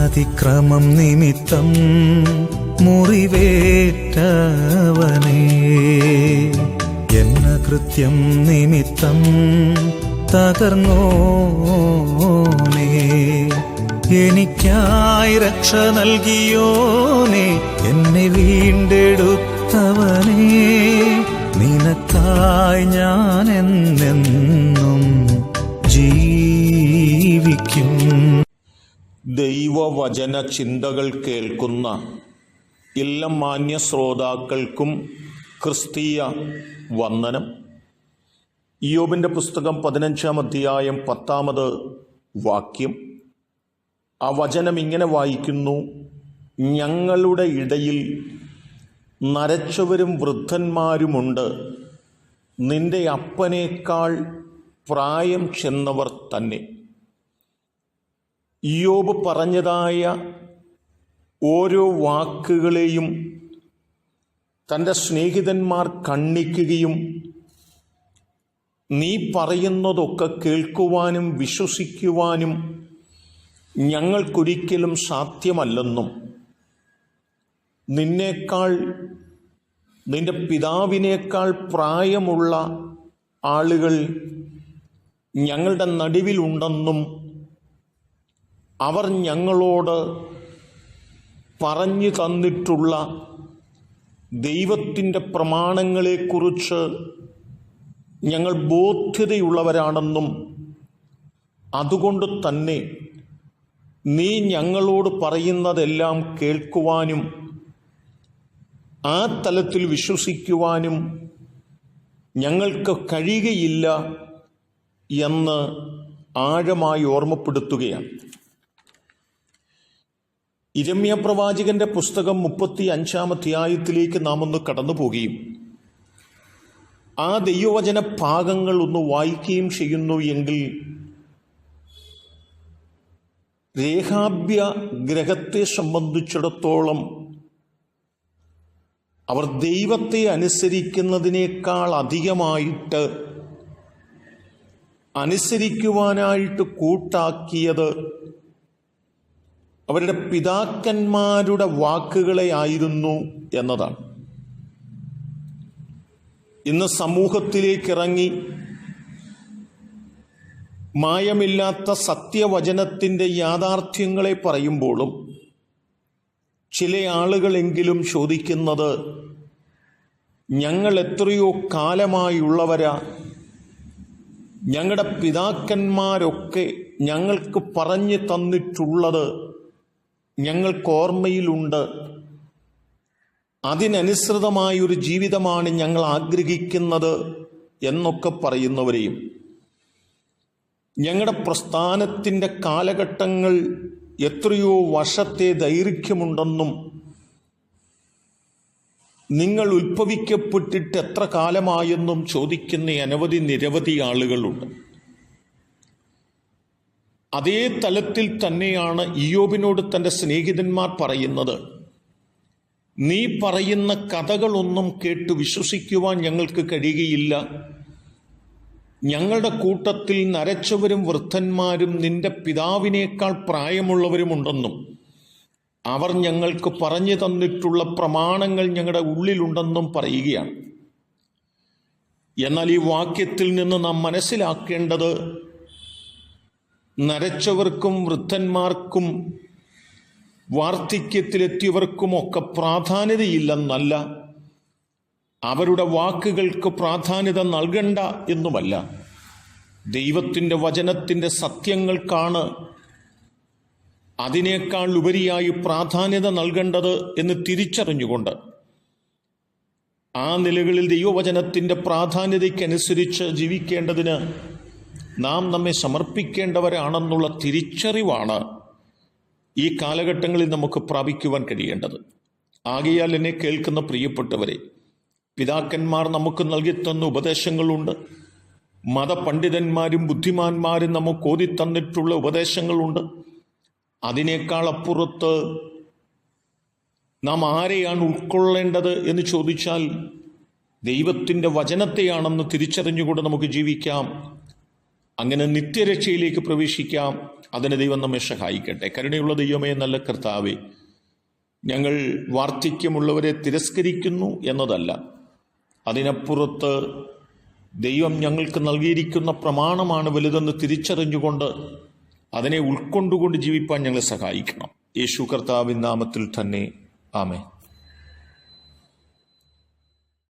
എന്നതിക്രമം നിമിത്തം മുറിവേറ്റവനേ. എന്ന കൃത്യം നിമിത്തം തകർന്നോനേ. എനിക്കായി രക്ഷ നൽകിയോനെ. എന്നെ വീണ്ടെടുത്തവനേ. നിനക്കായി ഞാൻ എന്നെന്നും ദൈവവചന ചിന്തകൾ കേൾക്കുന്ന എല്ലാ മാന്യ ശ്രോതാക്കൾക്കും ക്രിസ്തീയ വന്ദനം. യോബിന്റെ പുസ്തകം പതിനഞ്ചാം അധ്യായം പത്താമത് വാക്യം. ആ വചനം ഇങ്ങനെ വായിക്കുന്നു ഞങ്ങളുടെ ഇടയിൽ നരച്ചവരും വൃദ്ധന്മാരുമുണ്ട്. നിന്റെ അപ്പനേക്കാൾ പ്രായം ചെന്നവർ തന്നെ. ഇയോബ് പറഞ്ഞതായ ഓരോ വാക്കുകളെയും തന്റെ സ്നേഹിതന്മാർ കണ്ണിക്കുകയും നീ പറയുന്നതൊക്കെ കേൾക്കുവാനും വിശ്വസിക്കുവാനും ഞങ്ങൾക്കൊരിക്കലും സാധ്യമല്ലെന്നും നിന്നേക്കാൾ നിന്റെ പിതാവിനേക്കാൾ പ്രായമുള്ള ആളുകൾ ഞങ്ങളുടെ നടുവിലുണ്ടെന്നും അവർ ഞങ്ങളോട് പറഞ്ഞു തന്നിട്ടുള്ള ദൈവത്തിന്റെ പ്രമാണങ്ങളെക്കുറിച്ച് ഞങ്ങൾ ബോധ്യതയുള്ളവരാണെന്നും അതുകൊണ്ട് തന്നെ നീ ഞങ്ങളോട് പറയുന്നതെല്ലാം കേൾക്കുവാനും ആ തലത്തിൽ വിശ്വസിക്കുവാനും ഞങ്ങൾക്ക് കഴിയുകയില്ല എന്ന് ആഴമായി ഓർമ്മപ്പെടുത്തുകയാണ്. ഇരമ്യ പ്രവാചകന്റെ പുസ്തകം മുപ്പത്തി അഞ്ചാം അധ്യായത്തിലേക്ക് നാം ഒന്ന് കടന്നു പോകുകയും ആ ദൈവവചന ഭാഗങ്ങൾ ഒന്ന് വായിക്കുകയും ചെയ്യുന്നു എങ്കിൽ രേഖാഭ്യ ഗ്രഹത്തെ സംബന്ധിച്ചിടത്തോളം അവർ ദൈവത്തെ അനുസരിക്കുന്നതിനേക്കാൾ അധികമായിട്ട് അനുസരിക്കുവാനായിട്ട് കൂട്ടാക്കിയത് അവരുടെ പിതാക്കന്മാരുടെ വാക്കുകളെ ആയിരുന്നു എന്നതാണ്. ഇന്ന് സമൂഹത്തിലേക്ക് ഇറങ്ങി മായമില്ലാത്ത സത്യവചനത്തിന്റെ യാഥാർത്ഥ്യങ്ങളെ പറയുമ്പോഴും ചില ആളുകളെങ്കിലും ചോദിക്കുന്നത് ഞങ്ങൾ എത്രയോ കാലമായുള്ളവരാ ഞങ്ങളുടെ പിതാക്കന്മാരൊക്കെ ഞങ്ങൾക്ക് പറഞ്ഞു തന്നിട്ടുള്ളത് ഞങ്ങൾക്ക് ഓർമ്മയിലുണ്ട് അതിനനുസൃതമായൊരു ജീവിതമാണ് ഞങ്ങൾ ആഗ്രഹിക്കുന്നത് എന്നൊക്കെ പറയുന്നവരെയും. ഞങ്ങളുടെ പ്രസ്ഥാനത്തിന്റെ കാലഘട്ടങ്ങൾ എത്രയോ വർഷത്തെ ദൈർഘ്യമുണ്ടെന്നും നിങ്ങൾ ഉത്ഭവിക്കപ്പെട്ടിട്ട് എത്ര കാലമായെന്നും ചോദിക്കുന്ന അനവധി നിരവധി ആളുകളുണ്ട്. അതേ തലത്തിൽ തന്നെയാണ് ഇയോബിനോട് തന്റെ സ്നേഹിതന്മാർ പറയുന്നത്. നീ പറയുന്ന കഥകളൊന്നും കേട്ട് വിശ്വസിക്കുവാൻ ഞങ്ങൾക്ക് കഴിയുകയില്ല. ഞങ്ങളുടെ കൂട്ടത്തിൽ നരച്ചവരും വൃദ്ധന്മാരും നിന്റെ പിതാവിനേക്കാൾ പ്രായമുള്ളവരുമുണ്ടെന്നും അവർ ഞങ്ങൾക്ക് പറഞ്ഞു തന്നിട്ടുള്ള പ്രമാണങ്ങൾ ഞങ്ങളുടെ ഉള്ളിലുണ്ടെന്നും പറയുകയാണ്. എന്നാൽ ഈ വാക്യത്തിൽ നിന്ന് നാം മനസ്സിലാക്കേണ്ടത് നരച്ചവർക്കും വൃദ്ധന്മാർക്കും വാർദ്ധക്യത്തിലെത്തിയവർക്കുമൊക്കെ പ്രാധാന്യതയില്ലെന്നല്ല. അവരുടെ വാക്കുകൾക്ക് പ്രാധാന്യത നൽകണ്ട എന്നുമല്ല. ദൈവത്തിന്റെ വചനത്തിന്റെ സത്യങ്ങൾക്കാണ് അതിനേക്കാൾ ഉപരിയായി പ്രാധാന്യത നൽകേണ്ടത് എന്ന് തിരിച്ചറിഞ്ഞുകൊണ്ട് ആ നിലകളിൽ ദൈവവചനത്തിന്റെ പ്രാധാന്യതയ്ക്കനുസരിച്ച് ജീവിക്കേണ്ടതിന് നാം നമ്മെ സമർപ്പിക്കേണ്ടവരാണെന്നുള്ള തിരിച്ചറിവാണ് ഈ കാലഘട്ടങ്ങളിൽ നമുക്ക് പ്രാപിക്കുവാൻ കഴിയേണ്ടത്. ആകയാൽ എന്നെ കേൾക്കുന്ന പ്രിയപ്പെട്ടവരെ പിതാക്കന്മാർ നമുക്ക് നൽകിത്തന്ന ഉപദേശങ്ങളുണ്ട്. മതപണ്ഡിതന്മാരും ബുദ്ധിമാന്മാരും നമുക്ക് ഓതി ഓതിത്തന്നിട്ടുള്ള ഉപദേശങ്ങളുണ്ട്. അതിനേക്കാൾ അപ്പുറത്ത് നാം ആരെയാണ് ഉൾക്കൊള്ളേണ്ടത് എന്ന് ചോദിച്ചാൽ ദൈവത്തിന്റെ വചനത്തെയാണെന്ന് തിരിച്ചറിഞ്ഞുകൊണ്ട് നമുക്ക് ജീവിക്കാം. അങ്ങനെ നിത്യരക്ഷയിലേക്ക് പ്രവേശിക്കാം. അതിന് ദൈവം നമ്മെ സഹായിക്കട്ടെ. കരുണയുള്ള ദൈവമേ നല്ല കർത്താവേ ഞങ്ങൾ വാർദ്ധക്യമുള്ളവരെ തിരസ്കരിക്കുന്നു എന്നതല്ല. അതിനപ്പുറത്ത് ദൈവം ഞങ്ങൾക്ക് നൽകിയിരിക്കുന്ന പ്രമാണമാണ് വലുതെന്ന് തിരിച്ചറിഞ്ഞുകൊണ്ട് അതിനെ ഉൾക്കൊണ്ടുകൊണ്ട് ജീവിപ്പാൻ ഞങ്ങളെ സഹായിക്കണം. യേശു കർത്താവിൻ നാമത്തിൽ തന്നെ. ആമേ